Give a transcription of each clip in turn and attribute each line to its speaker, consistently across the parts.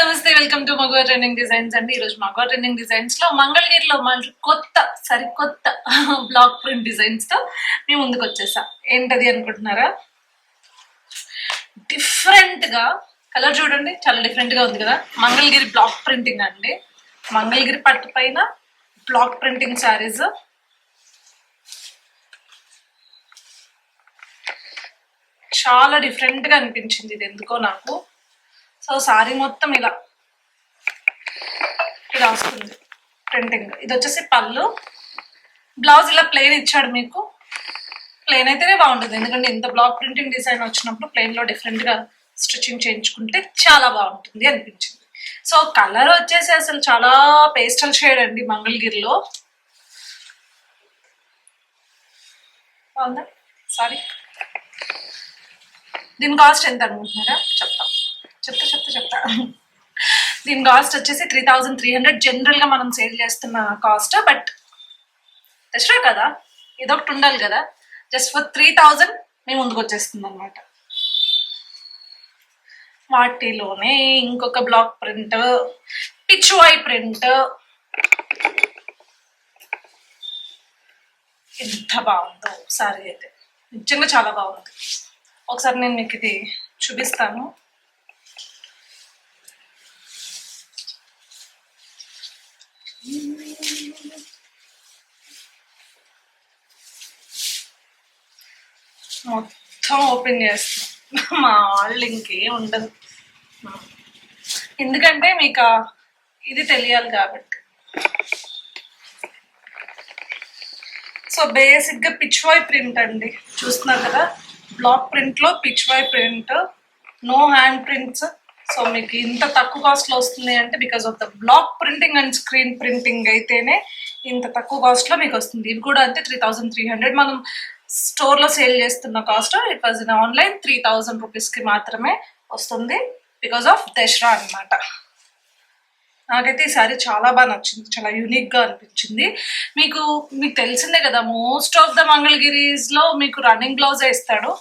Speaker 1: నమస్తే welcome to మగవ trending designs అండి. ఈరోజు మగవ ట్రెండింగ్ డిజైన్స్లో మంగళగిరిలో మన కొత్త సరికొత్త బ్లాక్ ప్రింట్ డిజైన్స్తో మేము ముందుకు వచ్చేసా. ఏంటది అనుకుంటున్నారా? డిఫరెంట్గా కలర్ చూడండి చాలా డిఫరెంట్గా ఉంది కదా. మంగళగిరి బ్లాక్ ప్రింటింగ్ అండి. మంగళగిరి పట్టు పైన బ్లాక్ ప్రింటింగ్ శారీస్. చాలా డిఫరెంట్గా అనిపించింది ఇది ఎందుకో నాకు. సో సారీ మొత్తం ఇలా. ఇలా వస్తుంది ప్రింటింగ్ ఇది వచ్చేసి పళ్ళు. బ్లౌజ్ ఇలా ప్లెయిన్ ఇచ్చాడు మీకు. ప్లెయిన్ అయితేనే బాగుంటుంది. ఎందుకంటే ఇంత బ్లాక్ ప్రింటింగ్ డిజైన్ వచ్చినప్పుడు ప్లెయిన్లో స్టిచ్చింగ్ చేయించుకుంటే చాలా బాగుంటుంది అనిపించింది. సో కలర్ వచ్చేసి అసలు చాలా పేస్టల్ షేడ్ అండి మంగళగిరిలో. బాగుందా? సారీ దీని కాస్ట్ ఎంత అనుకుంటున్నారా? చెప్తాం. చెప్తా చెప్తా చెప్తా. దీని కాస్ట్ వచ్చేసి త్రీ థౌజండ్ త్రీ హండ్రెడ్ జనరల్గా మనం సేల్ చేస్తున్న కాస్ట్ బట్ దసరా కదా ఇదొకటి ఉండాలి కదా. జస్ట్ ఫర్ త్రీ థౌజండ్ మేము ముందుకు వచ్చేస్తుంది అనమాట వాటిలోనే ఇంకొక బ్లాక్ ప్రింట్ పిచ్చువాయి ప్రింట్ ఎంత బాగుందో సారీ అయితే. నిజంగా చాలా బాగుంది. ఒకసారి నేను మీకు ఇది చూపిస్తాను. మొత్తం ఓపెన్ చేస్తాం మా వాళ్ళు ఇంకేం ఉండదు. ఎందుకంటే మీకు ఇది తెలియాలి కాబట్టి. సో బేసిక్గా పిచ్ వై ప్రింట్ అండి. చూస్తున్నారు కదా? బ్లాక్ ప్రింట్లో Pichwai print no hand prints. So మీకు ఇంత తక్కువ కాస్ట్లో వస్తుంది అంటే because of the block printing and screen printing అయితేనే ఇంత తక్కువ కాస్ట్లో మీకు వస్తుంది. ఇవి కూడా అంతే త్రీ థౌసండ్ త్రీ హండ్రెడ్ మనం స్టోర్లో సేల్ చేస్తున్న cost it was in online three thousand రూపీస్కి మాత్రమే వస్తుంది బికాస్ ఆఫ్ దసరా అన్నమాట. నాకైతే ఈ సారీ చాలా బాగా నచ్చింది చాలా యూనిక్గా అనిపించింది. మీకు మీకు తెలిసిందే కదా మోస్ట్ ఆఫ్ ద మంగళగిరీస్లో మీకు రన్నింగ్ బ్లౌజే ఇస్తాడు.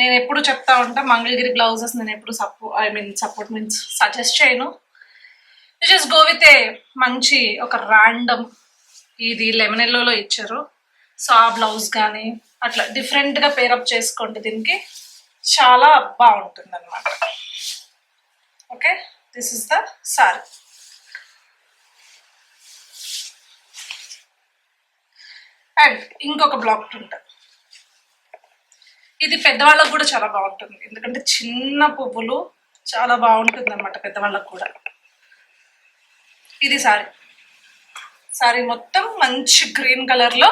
Speaker 1: నేను ఎప్పుడు చెప్తా ఉంటా మంగళగిరి బ్లౌజెస్ నేను ఎప్పుడు support I mean support means suggest చేయను. జస్ట్ గో విత్ ఏ మంచి ఒక ర్యాండమ్ ఇది లెమన్ ఎల్లోలో ఇచ్చారు. సో ఆ బ్లౌజ్ కానీ అట్లా డిఫరెంట్గా పేరప్ చేసుకోండి దీనికి. చాలా బాగుంటుంది అనమాట okay this is the sari and ఇంకొక బ్లాక్ ఉంటుంది. ఇది పెద్దవాళ్ళకు కూడా చాలా బాగుంటుంది. ఎందుకంటే చిన్న పువ్వులు చాలా బాగుంటుంది అనమాట పెద్దవాళ్ళకు కూడా. ఇది సారీ సారీ మొత్తం మంచి గ్రీన్ కలర్లో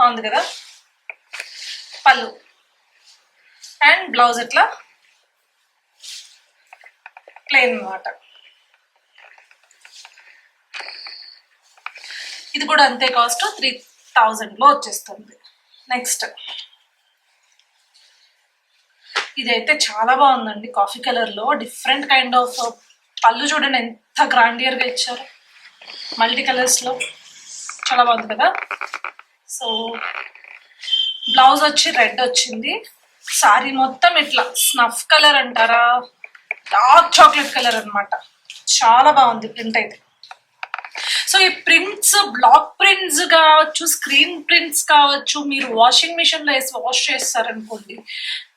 Speaker 1: బాగుంది కదా? పళ్ళు. అండ్ బ్లౌజ్ ఇట్లా ప్లెయిన్ అనమాట ఇది కూడా అంతే కాస్ట్ త్రీ థౌజండ్లో వచ్చేస్తుంది. నెక్స్ట్ ఇదైతే చాలా బాగుందండి. కాఫీ కలర్లో డిఫరెంట్ కైండ్ ఆఫ్ పళ్ళు చూడండి ఎంత గ్రాండియర్గా ఇచ్చారు. మల్టీ కలర్స్లో చాలా బాగుంది కదా? సో బ్లౌజ్ వచ్చి రెడ్ వచ్చింది సారీ మొత్తం ఇట్లా స్నఫ్ కలర్ అంటారా? డార్క్ చాక్లెట్ కలర్ అనమాట చాలా బాగుంది ప్రింట్ అయితే. సో ఈ ప్రింట్స్ బ్లాక్ ప్రింట్స్ కావచ్చు స్క్రీన్ ప్రింట్స్ కావచ్చు మీరు వాషింగ్ మిషన్లో వేసి వాష్ చేస్తారనుకోండి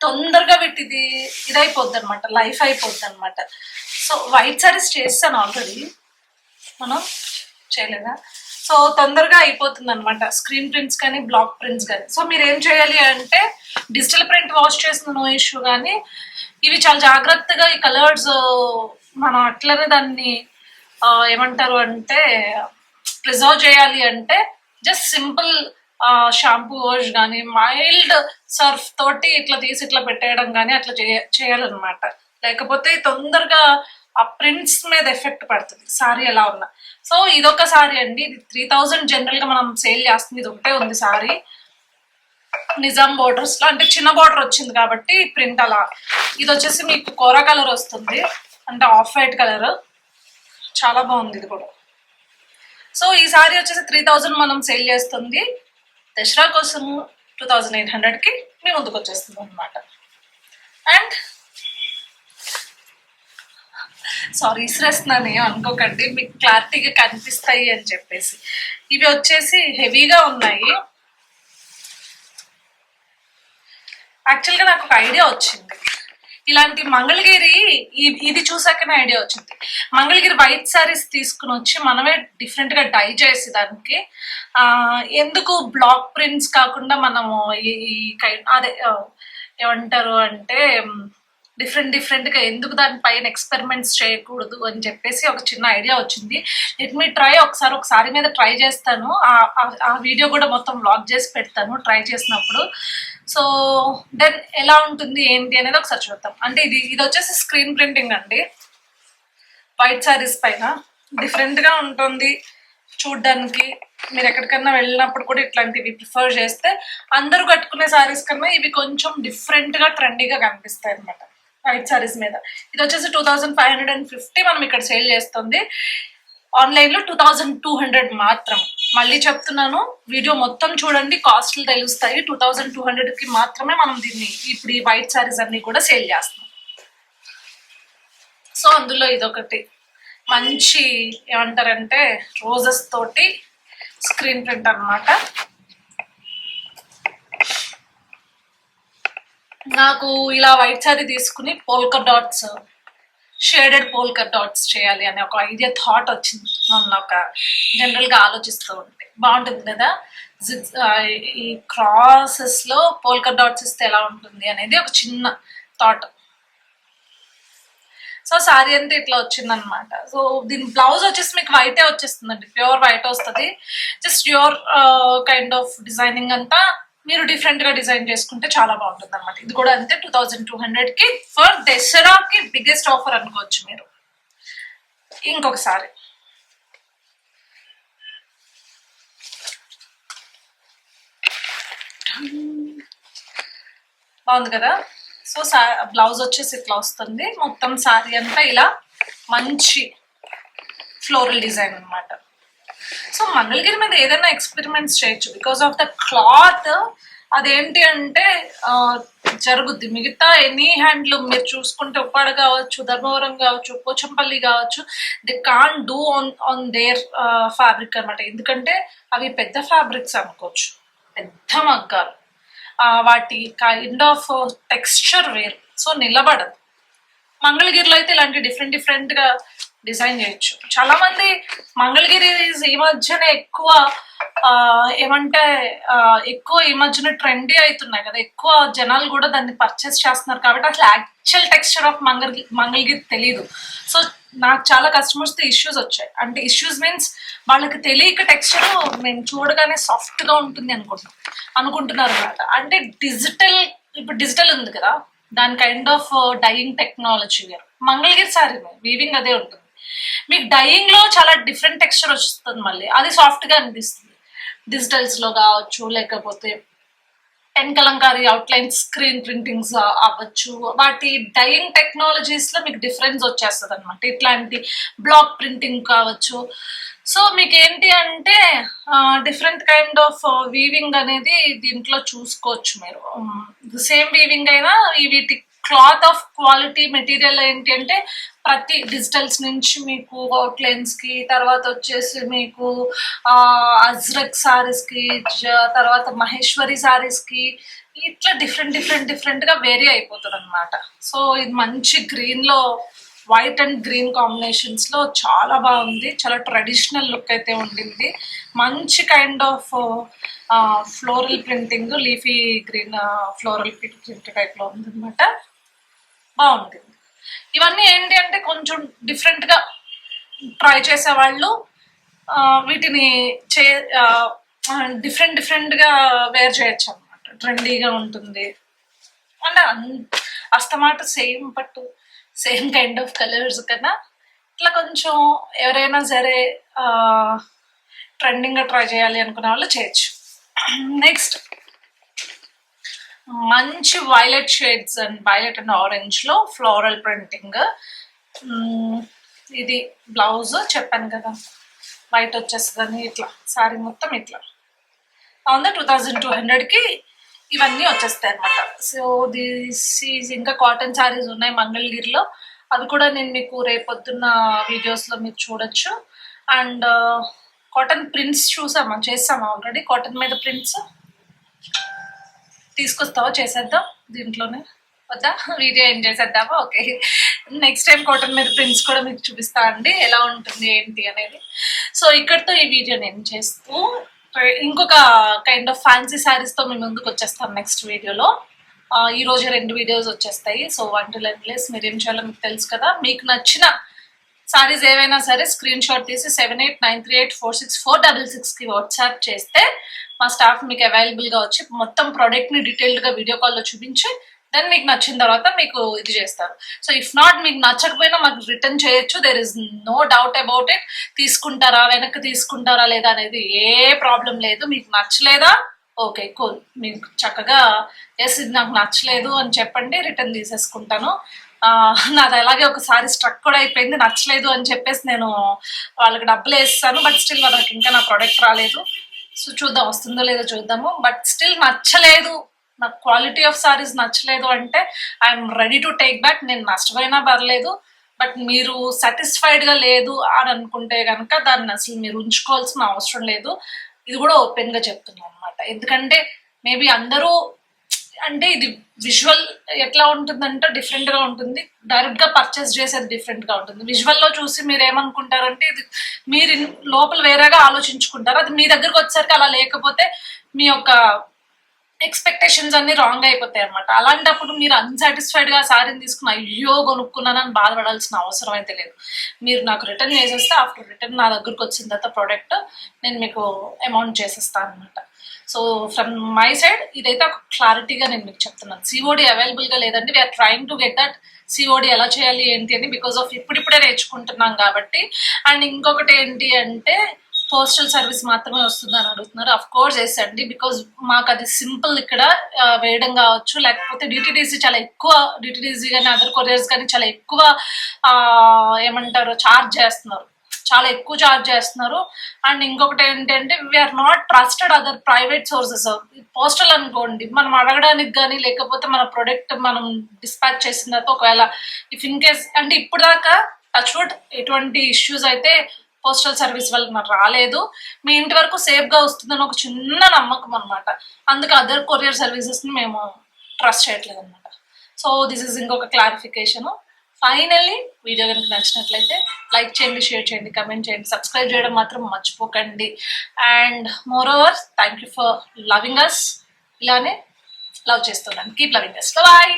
Speaker 1: తొందరగా పెట్టిది ఇది ఇదైపోద్ది అనమాట లైఫ్ అయిపోద్ది అనమాట సో వైట్ సారీస్ చేస్తాను ఆల్రెడీ. మనం చేయలేదా? సో తొందరగా అయిపోతుంది అనమాట స్క్రీన్ ప్రింట్స్ కానీ బ్లాక్ ప్రింట్స్ కానీ. సో మీరు ఏం చేయాలి అంటే డిజిటల్ ప్రింట్ వాష్ చేసిన నో ఇష్యూ కానీ ఇవి చాలా జాగ్రత్తగా ఈ కలర్స్ మనం అట్లనే దాన్ని ఏమంటారు అంటే ప్రిజర్వ్ చేయాలి అంటే జస్ట్ సింపుల్ షాంపూ వాష్ కానీ మైల్డ్ సర్ఫ్ తోటి ఇట్లా తీసి ఇట్లా పెట్టేయడం కానీ అట్లా చేయ చేయాలన్నమాట. లేకపోతే తొందరగా ఆ ప్రింట్స్ మీద ఎఫెక్ట్ పడుతుంది. సారీ ఎలా ఉన్నా. సో ఇదొక సారీ అండి. ఇది త్రీ థౌజండ్ జనరల్గా మనం సేల్ చేస్తుంది. ఇది ఒకటే ఉంది సారీ నిజాం బోర్డర్స్లో అంటే చిన్న బోర్డర్ వచ్చింది కాబట్టి ప్రింట్ అలా. ఇది వచ్చేసి మీకు కోర కలర్ వస్తుంది. అంటే ఆఫ్ వైట్ కలర్ చాలా బాగుంది ఇది కూడా. సో ఈ సారీ వచ్చేసి త్రీ థౌజండ్ మనం సేల్ చేస్తుంది. దసరా కోసం టూ థౌజండ్ ఎయిట్ హండ్రెడ్కి మీ ముందుకు వచ్చేస్తుంది అనమాట అండ్ సారీ ఇసిరేస్తున్నాను ఏం అనుకోకండి మీకు క్లారిటీగా కనిపిస్తాయి అని చెప్పేసి. ఇవి వచ్చేసి హెవీగా ఉన్నాయి. యాక్చువల్గా నాకు ఒక ఐడియా వచ్చింది. ఇలాంటి మంగళగిరి ఇది చూసాకనే ఐడియా వచ్చింది. మంగళగిరి వైట్ శారీస్ తీసుకుని వచ్చి మనమే డిఫరెంట్గా డై చేసి దానికి ఎందుకు బ్లాక్ ప్రింట్స్ కాకుండా మనము ఈ అదే ఏమంటారు అంటే డిఫరెంట్ డిఫరెంట్గా ఎందుకు దానిపైన ఎక్స్పెరిమెంట్స్ చేయకూడదు అని చెప్పేసి ఒక చిన్న ఐడియా వచ్చింది. లెట్ మీ ట్రై ఒకసారి ఒకసారి మీద ట్రై చేస్తాను. ఆ- ఆ- వీడియో కూడా మొత్తం వ్లాగ్ చేసి పెడతాను ట్రై చేసినప్పుడు. సో దెన్ ఎలా ఉంటుంది ఏంటి అనేది ఒకసారి చూద్దాం. అంటే ఇది ఇది వచ్చేసి స్క్రీన్ ప్రింటింగ్ అండి. వైట్ శారీస్ పైన. డిఫరెంట్గా ఉంటుంది చూడ్డానికి. మీరు ఎక్కడికన్నా వెళ్ళినప్పుడు కూడా ఇట్లాంటివి ప్రిఫర్ చేస్తే అందరూ కట్టుకునే శారీస్ కన్నా ఇవి కొంచెం డిఫరెంట్గా ట్రెండీగా కనిపిస్తాయి అనమాట వైట్ సారీస్ మీద. ఇది వచ్చేసి two thousand five hundred and fifty మనం ఇక్కడ సేల్ చేస్తుంది. ఆన్లైన్లో టూ థౌజండ్ టూ హండ్రెడ్ మాత్రం. మళ్ళీ చెప్తున్నాను వీడియో మొత్తం చూడండి కాస్ట్లు తెలుస్తాయి. టూ థౌజండ్ టూ హండ్రెడ్కి మాత్రమే మనం దీన్ని ఇప్పుడు ఈ వైట్ శారీస్ అన్ని కూడా సేల్ చేస్తాం సో అందులో ఇదొకటి. మంచి ఏమంటారంటే రోజెస్ తోటి స్క్రీన్ ప్రింట్ అన్నమాట. నాకు ఇలా వైట్ శారీ తీసుకుని polka dots shaded polka dots చేయాలి అనే ఒక ఐడియా థాట్ వచ్చింది. మొన్న ఒక జనరల్గా ఆలోచిస్తూ ఉంటే. బాగుంటుంది కదా? ఈ క్రాసెస్లో పోల్క పోల్కర్ డాట్స్ ఇస్తే ఎలా ఉంటుంది అనేది ఒక చిన్న థాట్. సో సారీ అంతా ఇట్లా వచ్చిందనమాట సో దీని బ్లౌజ్ వచ్చేసి మీకు వైటే వచ్చేస్తుందండి. ప్యూర్ వైట్ వస్తుంది. Just pure kind of designing అంతా మీరు డిఫరెంట్గా డిజైన్ చేసుకుంటే చాలా బాగుంటుంది అనమాట ఇది కూడా అంతే టూ థౌజండ్ టూ హండ్రెడ్కి ఫర్ దసరాకి బిగ్గెస్ట్ ఆఫర్ అనుకోవచ్చు మీరు. ఇంకొకసారి. బాగుంది కదా? సో సా బ్లౌజ్ వచ్చేసి ఇట్లా వస్తుంది. మొత్తం సారీ అంతా ఇలా మంచి ఫ్లోరల్ డిజైన్ అన్నమాట. సో మంగళగిరి మీద ఏదైనా ఎక్స్పెరిమెంట్స్ చేయొచ్చు. బికాస్ ఆఫ్ ద క్లాత్ అదేంటి అంటే జరుగుద్ది. మిగతా ఎనీ హ్యాండ్లూమ్ మీరు చూసుకుంటే ఉప్పాడ కావచ్చు ధర్మవరం కావచ్చు పోచంపల్లి కావచ్చు they can do on on their fabric అనమాట ఎందుకంటే అవి పెద్ద ఫ్యాబ్రిక్స్ అనుకోవచ్చు. పెద్ద మగ్గాలు. వాటి కైండ్ ఆఫ్ టెక్స్చర్ వేరు. సో నిలబడదు. మంగళగిరిలో అయితే ఇలాంటి డిఫరెంట్ డిఫరెంట్గా డిజైన్ చేయొచ్చు. చాలా మంది మంగళగిరి ఈ మధ్యన ఎక్కువ ఏమంటే ఎక్కువ ఈ మధ్యన ట్రెండీ అవుతున్నాయి కదా. ఎక్కువ జనాలు కూడా దాన్ని పర్చేస్ చేస్తున్నారు కాబట్టి అసలు actual texture of Mangalagiri Mangalagiri తెలియదు సో నాకు చాలా కస్టమర్స్తో ఇష్యూస్ వచ్చాయి. అంటే ఇష్యూస్ మీన్స్ వాళ్ళకి తెలియక టెక్స్చర్ మేము చూడగానే సాఫ్ట్గా ఉంటుంది అనుకుంటున్నాం అనుకుంటున్నారు అనమాట అంటే డిజిటల్ ఇప్పుడు డిజిటల్ ఉంది కదా. దాని kind of dyeing technology Mangalagiri sari weaving అదే ఉంటుంది. మీకు డైయింగ్లో చాలా డిఫరెంట్ టెక్స్చర్ వస్తుంది మళ్ళీ. అది సాఫ్ట్గా అనిపిస్తుంది. డిజిటల్స్లో కావచ్చు లేకపోతే pen Kalamkari outline screen printings అవ్వచ్చు. వాటి డైయింగ్ టెక్నాలజీస్లో మీకు డిఫరెన్స్ వచ్చేస్తుంది అనమాట ఇట్లాంటి బ్లాక్ ప్రింటింగ్ కావచ్చు. సో మీకు ఏంటి అంటే డిఫరెంట్ కైండ్ ఆఫ్ వీవింగ్ అనేది దీంట్లో చూసుకోవచ్చు మీరు. సేమ్ వీవింగ్ అయినా ఈ వీటికి క్లాత్ ఆఫ్ క్వాలిటీ మెటీరియల్ ఏంటి అంటే ప్రతి డిజిటల్స్ నుంచి మీకు అవుట్లైన్స్కి తర్వాత వచ్చేసి మీకు అజ్రక్ సారీస్కి జ- తర్వాత మహేశ్వరి సారీస్కి ఇట్లా డిఫరెంట్ డిఫరెంట్ డిఫరెంట్గా వేరీ అయిపోతుంది అనమాట సో ఇది మంచి గ్రీన్లో వైట్ అండ్ గ్రీన్ కాంబినేషన్స్లో చాలా బాగుంది. చాలా ట్రెడిషనల్ లుక్ అయితే ఉండింది. మంచి kind of floral printing leafy green floral print టైప్లో బాగుంటుంది ఇవన్నీ ఏంటి అంటే కొంచెం డిఫరెంట్గా ట్రై చేసే వాళ్ళు వీటిని చే డిఫరెంట్ డిఫరెంట్గా వేర్ చేయొచ్చు అనమాట ట్రెండీగా ఉంటుంది. అంటే అస్తమాట సేమ్ పట్టు సేమ్ కైండ్ ఆఫ్ కలర్స్ కన్నా ఇట్లా కొంచెం ఎవరైనా సరే ట్రెండింగ్గా ట్రై చేయాలి అనుకునే వాళ్ళు చేయొచ్చు. నెక్స్ట్ మంచి violet shades and violet and ఆరెంజ్లో floral printing ఇది బ్లౌజ్ చెప్పాను కదా. వైట్ వచ్చేస్తుందని ఇట్లా. సారీ మొత్తం ఇట్లా. అవునా టూ థౌజండ్ టూ హండ్రెడ్కి ఇవన్నీ వచ్చేస్తాయి అనమాట సో దిస్ ఈజ్ ఇంకా కాటన్ శారీస్ ఉన్నాయి మంగళగిరిలో. అది కూడా నేను మీకు రేపొద్దున్న వీడియోస్లో మీరు చూడొచ్చు. అండ్ కాటన్ ప్రింట్స్ చూసామా? చేసామా ఆల్రెడీ కాటన్ మీద ప్రింట్స్ తీసుకొస్తావా? చేసేద్దాం దీంట్లోనే. వద్దా? వీడియో ఏం చేసేద్దామా? ఓకే. నెక్స్ట్ టైం కాటన్ మీద ప్రింట్స్ కూడా మీకు చూపిస్తా అండి. ఎలా ఉంటుంది ఏంటి అనేది. సో ఇక్కడితో ఈ వీడియో నేను చేస్తూ ఇంకొక కైండ్ ఆఫ్ ఫ్యాన్సీ శారీస్తో మీ ముందుకు వచ్చేస్తాను నెక్స్ట్ వీడియోలో ఈ రోజు రెండు వీడియోస్ వచ్చేస్తాయి. సో వన్ టు లెన్ ప్లేస్ మీరు ఏం చేయాలో మీకు తెలుసు కదా. మీకు నచ్చిన సారీస్ ఏవైనా సరే స్క్రీన్ షాట్ తీసి seven eight nine three eight four six four double సిక్స్కి వాట్సాప్ చేస్తే మా స్టాఫ్ మీకు అవైలబుల్గా వచ్చి మొత్తం ప్రోడక్ట్ని డీటెయిల్డ్గా వీడియో కాల్లో చూపించి దెన్ మీకు నచ్చిన తర్వాత మీకు ఇది చేస్తారు. సో ఇఫ్ నాట్ మీకు నచ్చకపోయినా మాకు రిటర్న్ చేయొచ్చు. There is no doubt about it తీసుకుంటారా వెనక్కి తీసుకుంటారా లేదా అనేది ఏ ప్రాబ్లం లేదు. మీకు నచ్చలేదా? ఓకే కూల్ మీకు చక్కగా ఎస్ ఇది నాకు నచ్చలేదు అని చెప్పండి రిటర్న్ తీసేసుకుంటాను. నాది అలాగే ఒకసారి స్ట్రక్ కూడా అయిపోయింది నచ్చలేదు అని చెప్పేసి నేను వాళ్ళకి డబ్బులు వేస్తాను బట్ స్టిల్ నాకు ఇంకా నా ప్రోడక్ట్ రాలేదు. సో చూద్దాం వస్తుందో లేదో చూద్దాము. బట్ స్టిల్ నచ్చలేదు నాకు క్వాలిటీ ఆఫ్ సారీస్ నచ్చలేదు అంటే I'm ready to take back. నేను నష్టమైనా పర్లేదు బట్ మీరు సాటిస్ఫైడ్గా లేదు అని అనుకుంటే కనుక దాన్ని అసలు మీరు ఉంచుకోవాల్సిన అవసరం లేదు. ఇది కూడా ఓపెన్గా చెప్తున్నాను అనమాట ఎందుకంటే మేబీ అందరూ అంటే ఇది విజువల్ ఎట్లా ఉంటుందంటే డిఫరెంట్గా ఉంటుంది. డైరెక్ట్గా పర్చేస్ చేసేది డిఫరెంట్గా ఉంటుంది. విజువల్లో చూసి మీరు ఏమనుకుంటారంటే ఇది మీరు లోపల వేరేగా ఆలోచించుకుంటారు. అది మీ దగ్గరకు వచ్చేసరికి అలా లేకపోతే మీ యొక్క ఎక్స్పెక్టేషన్స్ అన్ని రాంగ్ అయిపోతాయి అనమాట అలాంటప్పుడు మీరు అన్సాటిస్ఫైడ్గా సారీని తీసుకుని అయ్యో కొనుక్కున్నానని బాధపడాల్సిన అవసరం అయితే లేదు. మీరు నాకు రిటర్న్ చేసేస్తే ఆఫ్టర్ రిటర్న్ నా దగ్గరకు వచ్చిన తర్వాత ప్రోడక్ట్ నేను మీకు అమౌంట్ చేసేస్తాను అనమాట సో ఫ్రమ్ మై సైడ్ ఇదైతే ఒక క్లారిటీగా నేను మీకు చెప్తున్నాను. సిఓడి అవైలబుల్గా లేదండి. We're trying to get that COD ఎలా చేయాలి ఏంటి అని బికాస్ ఆఫ్ ఇప్పుడిప్పుడే నేర్చుకుంటున్నాం కాబట్టి. అండ్ ఇంకొకటి ఏంటి అంటే పోస్టల్ సర్వీస్ మాత్రమే వస్తుందని అడుగుతున్నారు. అఫ్ కోర్స్ వేసండి అండి. బికాజ్ మాకు అది సింపుల్ ఇక్కడ వేయడం కావచ్చు. లేకపోతే డిటిడిసి చాలా ఎక్కువ డిటిడిసి కానీ అదర్ కొరియర్స్ కానీ చాలా ఎక్కువ ఏమంటారు చార్జ్ చేస్తున్నారు. చాలా ఎక్కువ చార్జ్ చేస్తున్నారు. అండ్ ఇంకొకటి ఏంటంటే we're not trusted other private sources postal అనుకోండి మనం అడగడానికి కానీ లేకపోతే మన ప్రొడక్ట్ మనం డిస్పాచ్ చేసిన తర్వాత ఒకవేళ ఇఫ్ ఇన్ కేస్ అంటే ఇప్పుడు దాకా టచ్ వుడ్ ఎటువంటి ఇష్యూస్ అయితే పోస్టల్ సర్వీస్ వల్ల నాకు రాలేదు. మీ ఇంటి వరకు సేఫ్గా వస్తుందని ఒక చిన్న నమ్మకం అనమాట అందుకే అదర్ కొరియర్ సర్వీసెస్ని మేము ట్రస్ట్ చేయట్లేదు అనమాట సో దిస్ ఇస్ ఇంకొక క్లారిఫికేషన్ ఫైనల్లీ వీడియో కనుక నచ్చినట్లయితే లైక్ చేయండి షేర్ చేయండి కమెంట్ చేయండి సబ్స్క్రైబ్ చేయడం మాత్రం మర్చిపోకండి. And moreover thank you for loving us ఇలానే లవ్ చేస్తున్నాను. Keep loving us bye